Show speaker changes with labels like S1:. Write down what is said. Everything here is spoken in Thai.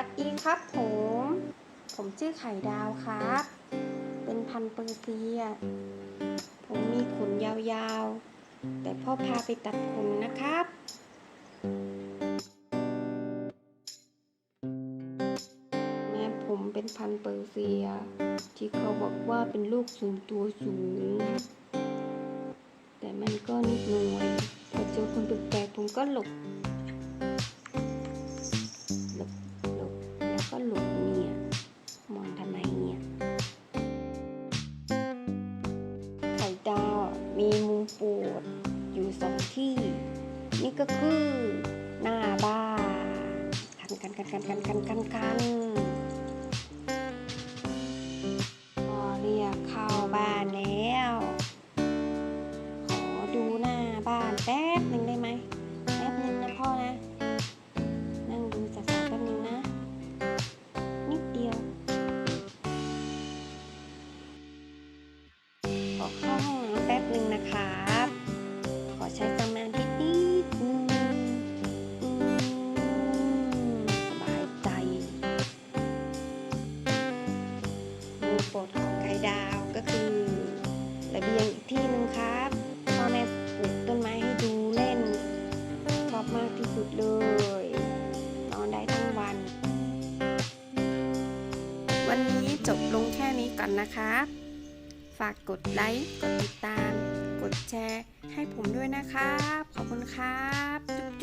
S1: วัสดีครับผม ผมชื่อไข่ดาวครับ เป็นพันเปอร์เซีย ผมมีขนยาวๆ แต่พ่อพาไปตัดขนนะครับแม่ผมเป็นพันเปอร์เซีย ที่เขาบอกว่าเป็นลูกสูงตัวสูง แต่มันก็นิดหน่อยพอเจอคนแปลกๆผมก็หลบ อยู่สองที่ นี่ก็คือหน้าบ้านกันกันกันกันกันกันกันกันพอเรียกเข้าบ้านแล้ว ขอดูหน้าบ้านแป๊บหนึ่งได้ไหมแป๊บหนึ่งนะพ่อนะ นั่งดูสาวๆแป๊บนึงนะ นิดเดียวขอเข้าห้องน้ำแป๊บนึงนะครั ดาวก็คือระเบียงอีกที่หนึ่งครับพ่อแม่ปลูกต้นไม้ให้ดูเล่นชอบมากที่สุดเลย นอนได้ทั้งวัน วันนี้จบลงแค่นี้ก่อนนะครับ ฝากกดไลค์กดติดตาม กดแชร์ให้ผมด้วยนะครับ ขอบคุณครับจุ๊บ